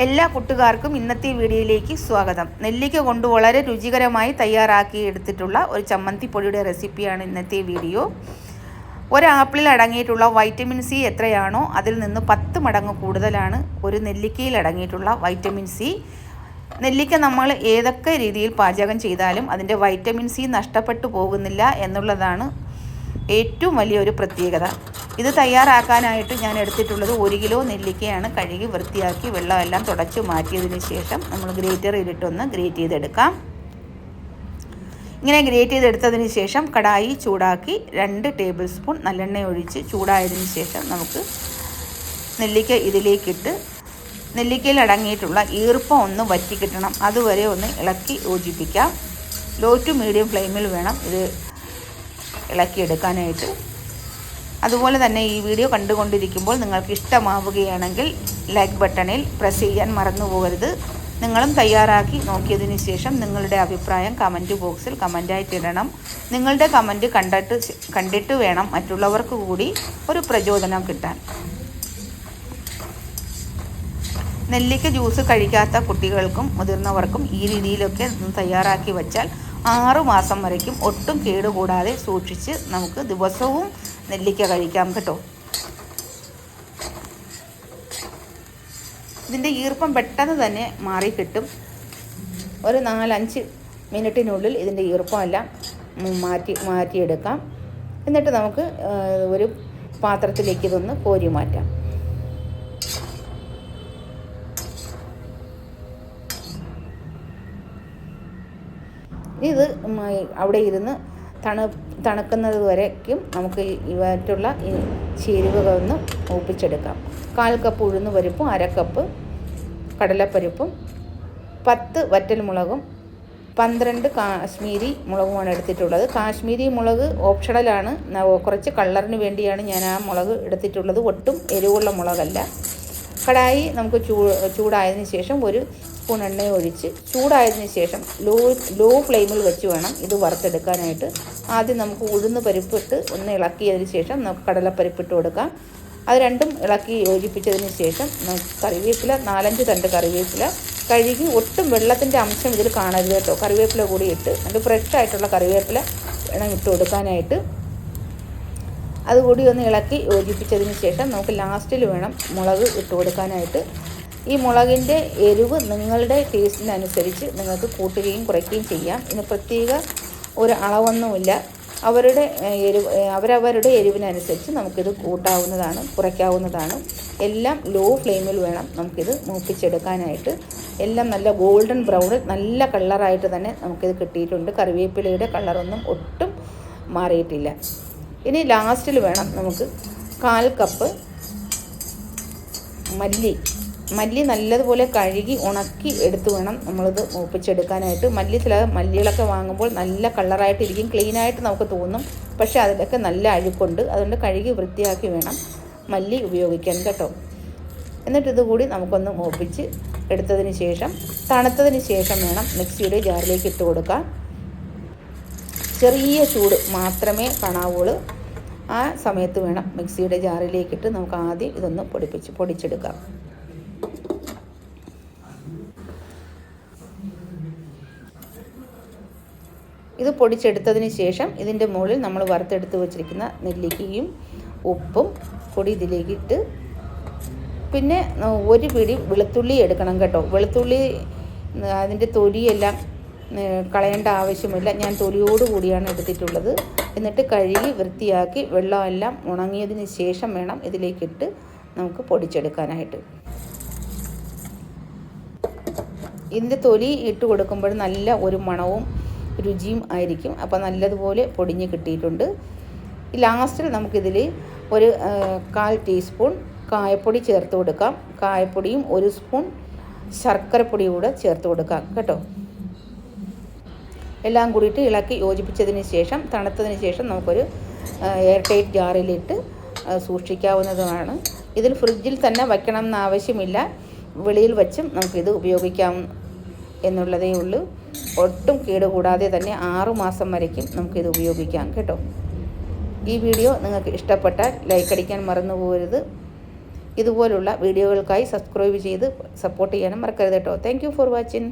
എല്ലാ കൂട്ടുകാർക്കും ഇന്നത്തെ വീഡിയോയിലേക്ക് സ്വാഗതം. നെല്ലിക്ക കൊണ്ട് വളരെ രുചികരമായി തയ്യാറാക്കി എടുത്തിട്ടുള്ള ഒരു ചമ്മന്തി പൊടിയുടെ റെസിപ്പിയാണ് ഇന്നത്തെ വീഡിയോ. ഒരു ആപ്പിളിൽ അടങ്ങിയിട്ടുള്ള വൈറ്റമിൻ സി എത്രയാണോ അതിൽ നിന്ന് പത്ത് മടങ്ങ് കൂടുതലാണ് ഒരു നെല്ലിക്കയിൽ അടങ്ങിയിട്ടുള്ള വൈറ്റമിൻ സി. നെല്ലിക്ക നമ്മൾ ഏതൊക്കെ രീതിയിൽ പാചകം ചെയ്താലും അതിന്റെ വൈറ്റമിൻ സി നഷ്ടപ്പെട്ടു പോകുന്നില്ല എന്നുള്ളതാണ് ഏറ്റവും വലിയൊരു പ്രത്യേകത. ഇത് തയ്യാറാക്കാനായിട്ട് ഞാൻ എടുത്തിട്ടുള്ളത് ഒരു കിലോ നെല്ലിക്കയാണ്. കഴുകി വൃത്തിയാക്കി വെള്ളമെല്ലാം തുടച്ച് മാറ്റിയതിന് ശേഷം നമ്മൾ ഗ്രേറ്ററിലിട്ടൊന്ന് ഗ്രേറ്റ് ചെയ്തെടുക്കാം. ഇങ്ങനെ ഗ്രേറ്റ് ചെയ്തെടുത്തതിന് ശേഷം കടായി ചൂടാക്കി രണ്ട് ടേബിൾ സ്പൂൺ നല്ലെണ്ണ ഒഴിച്ച് ചൂടായതിന് ശേഷം നമുക്ക് നെല്ലിക്ക ഇതിലേക്കിട്ട് നെല്ലിക്കയിൽ അടങ്ങിയിട്ടുള്ള ഈർപ്പം ഒന്ന് വറ്റി കിട്ടണം. അതുവരെ ഒന്ന് ഇളക്കി യോജിപ്പിക്കാം. ലോ ടു മീഡിയം ഫ്ലെയിമിൽ വേണം ഇത് ഇളക്കിയെടുക്കാനായിട്ട്. അതുപോലെ തന്നെ ഈ വീഡിയോ കണ്ടുകൊണ്ടിരിക്കുമ്പോൾ നിങ്ങൾക്ക് ഇഷ്ടമാവുകയാണെങ്കിൽ ലൈക്ക് ബട്ടണിൽ പ്രസ് ചെയ്യാൻ മറന്നു പോകരുത്. നിങ്ങളും തയ്യാറാക്കി നോക്കിയതിന് ശേഷം നിങ്ങളുടെ അഭിപ്രായം കമന്റ് ബോക്സിൽ കമന്റായിട്ട് ഇടണം. നിങ്ങളുടെ കമന്റ് കണ്ടിട്ട് കണ്ടിട്ട് വേണം മറ്റുള്ളവർക്ക് കൂടി ഒരു പ്രചോദനം കിട്ടാൻ. നെല്ലിക്ക ജ്യൂസ് കഴിക്കാത്ത കുട്ടികൾക്കും മുതിർന്നവർക്കും ഈ രീതിയിലൊക്കെ തയ്യാറാക്കി വച്ചാൽ ആറു മാസം വരയ്ക്കും. ഒട്ടും കേടുകൂടാതെ സൂക്ഷിച്ച് നമുക്ക് ദിവസവും നെല്ലിക്ക കഴിക്കാം കേട്ടോ. ഇതിന്റെ ഈർപ്പം പെട്ടെന്ന് തന്നെ മാറിക്കിട്ടും ഒരു നാലഞ്ച് മിനിറ്റിനുള്ളിൽ ഇതിന്റെ ഈർപ്പമെല്ലാം മാറ്റി മാറ്റിയെടുക്കാം. എന്നിട്ട് നമുക്ക് ഒരു പാത്രത്തിലേക്ക് ഇതൊന്ന് കോരി മാറ്റാം. ഇത് അവിടെ ഇരുന്ന് തണു തണുക്കുന്നത് വരയ്ക്കും നമുക്ക് ഇവറ്റുള്ള ഈ ചേരുവകൾ ഒന്ന് കാൽ കപ്പ് ഉഴുന്ന് പരിപ്പും അര കപ്പ് കടലപ്പരിപ്പും പത്ത് വറ്റൽമുളകും പന്ത്രണ്ട് കാശ്മീരി മുളകുമാണ് എടുത്തിട്ടുള്ളത്. കാശ്മീരി മുളക് ഓപ്ഷണലാണ് കുറച്ച് കളറിന് വേണ്ടിയാണ് ഞാൻ ആ മുളക് എടുത്തിട്ടുള്ളത്. ഒട്ടും എരിവുള്ള മുളകല്ല. കടായി നമുക്ക് ചൂ ചൂടായതിന് ശേഷം ഒരു സ്പൂൺ എണ്ണ ഒഴിച്ച് ചൂടായതിന് ശേഷം ലോ ലോ ഫ്ലെയിമിൽ വെച്ച് വേണം ഇത് വറുത്തെടുക്കാനായിട്ട്. ആദ്യം നമുക്ക് ഉഴുന്ന് പരിപ്പിട്ട് ഒന്ന് ഇളക്കിയതിന് ശേഷം നമുക്ക് കടലപ്പരിപ്പിട്ട് കൊടുക്കാം. അത് രണ്ടും ഇളക്കി യോജിപ്പിച്ചതിന് ശേഷം കറിവേപ്പില നാലഞ്ച് തണ്ട് കറിവേപ്പില. കഴുകി ഒട്ടും വെള്ളത്തിന്റെ അംശം ഇതിൽ കാണരുത് കേട്ടോ. കറിവേപ്പില കൂടി ഇട്ട് നല്ല ഫ്രഷ് ആയിട്ടുള്ള കറിവേപ്പില വേണം ഇട്ട് കൊടുക്കാനായിട്ട്. അതുകൂടി ഒന്ന് ഇളക്കി യോജിപ്പിച്ചതിന് ശേഷം നമുക്ക് ലാസ്റ്റിൽ വേണം മുളക് ഇട്ട് കൊടുക്കാനായിട്ട്. ഈ മുളകിന്റെ എരിവ് നിങ്ങളുടെ ടേസ്റ്റിനനുസരിച്ച് നിങ്ങൾക്ക് കൂട്ടുകയും കുറയ്ക്കുകയും ചെയ്യാം. ഇതിന് പ്രത്യേക ഒരു അളവൊന്നുമില്ല. അവരുടെ എരിവ് അവരവരുടെ എരിവിനനുസരിച്ച് നമുക്കിത് കൂട്ടാവുന്നതാണ് കുറയ്ക്കാവുന്നതാണ്. എല്ലാം ലോ ഫ്ലെയിമിൽ വേണം നമുക്കിത് മൂപ്പിച്ചെടുക്കാനായിട്ട്. എല്ലാം നല്ല ഗോൾഡൻ ബ്രൗൺ നല്ല കളറായിട്ട് തന്നെ നമുക്കിത് കിട്ടിയിട്ടുണ്ട്. കറിവേപ്പിലയുടെ കളറൊന്നും ഒട്ടും മാറിയിട്ടില്ല. ഇനി ലാസ്റ്റിൽ വേണം നമുക്ക് കാൽ കപ്പ് മല്ലി മല്ലി നല്ലതുപോലെ കഴുകി ഉണക്കി എടുത്ത് വേണം നമ്മളിത് മൂപ്പിച്ചെടുക്കാനായിട്ട്. മല്ലി ചില മല്ലികളൊക്കെ വാങ്ങുമ്പോൾ നല്ല കളറായിട്ടിരിക്കും. ക്ലീനായിട്ട് നമുക്ക് തോന്നും. പക്ഷേ അതിലൊക്കെ നല്ല അഴുക്കുണ്ട്. അതുകൊണ്ട് കഴുകി വൃത്തിയാക്കി വേണം മല്ലി ഉപയോഗിക്കാൻ കേട്ടോ. എന്നിട്ട് ഇതുകൂടി നമുക്കൊന്ന് മൂപ്പിച്ച് എടുത്തതിന് ശേഷം തണുത്തതിന് ശേഷം വേണം മിക്സിയുടെ ജാറിലേക്ക് ഇട്ട് കൊടുക്കാം ചെറിയ ചൂട് മാത്രമേ കാണാവുള്ളൂ ആ സമയത്ത് വേണം മിക്സിയുടെ ജാറിലേക്കിട്ട് നമുക്ക് ആദ്യം ഇതൊന്ന് പൊടിപ്പിച്ച് പൊടിച്ചെടുക്കാം. ഇത് പൊടിച്ചെടുത്തതിന് ശേഷം ഇതിന്റെ മുകളിൽ നമ്മൾ വറുത്തെടുത്ത് വെച്ചിരിക്കുന്ന നെല്ലിക്കയും ഉപ്പും പൊടി ഇതിലേക്കിട്ട് പിന്നെ ഒരു പിടി വെളുത്തുള്ളി എടുക്കണം കേട്ടോ. വെളുത്തുള്ളി അതിന്റെ തൊലിയെല്ലാം കളയേണ്ട ആവശ്യമില്ല. ഞാൻ തൊലിയോട് കൂടിയാണ് എടുത്തിട്ടുള്ളത്. എന്നിട്ട് കഴുകി വൃത്തിയാക്കി വെള്ളമെല്ലാം ഉണങ്ങിയതിന് ശേഷം വേണം ഇതിലേക്കിട്ട് നമുക്ക് പൊടിച്ചെടുക്കാനായിട്ട്. ഇതിന്റെ തൊലി ഇട്ട് കൊടുക്കുമ്പോൾ നല്ല ഒരു മണവും രുചിയും ആയിരിക്കും. അപ്പോൾ നല്ലതുപോലെ പൊടിഞ്ഞ് കിട്ടിയിട്ടുണ്ട്. ലാസ്റ്റിൽ നമുക്കിതിൽ ഒരു കാൽ ടീസ്പൂൺ കായപ്പൊടി ചേർത്ത് കൊടുക്കാം. കായപ്പൊടിയും ഒരു സ്പൂൺ ശർക്കരപ്പൊടിയും കൂടെ ചേർത്ത് കൊടുക്കാം. കേട്ടോ? എല്ലാം കൂടിയിട്ട് ഇളക്കി യോജിപ്പിച്ചതിന് ശേഷം തണുത്തതിന് ശേഷം നമുക്കൊരു എയർ ടൈറ്റ് ജാറിലിട്ട് സൂക്ഷിക്കാവുന്നതുമാണ്. ഇതിൽ ഫ്രിഡ്ജിൽ തന്നെ വയ്ക്കണം എന്നാവശ്യമില്ല വെളിയിൽ വച്ചും നമുക്കിത് ഉപയോഗിക്കാം. എന്നുള്ളതേ ഉള്ളൂ. ഒട്ടും കേടുകൂടാതെ തന്നെ ആറുമാസം വരയ്ക്കും നമുക്കിത് ഉപയോഗിക്കാം കേട്ടോ. ഈ വീഡിയോ നിങ്ങൾക്ക് ഇഷ്ടപ്പെട്ടാൽ ലൈക്ക് അടിക്കാൻ മറന്നു പോകരുത്. ഇതുപോലുള്ള വീഡിയോകൾക്കായി സബ്സ്ക്രൈബ് ചെയ്ത് സപ്പോർട്ട് ചെയ്യാനും മറക്കരുത് കേട്ടോ. Thank for watching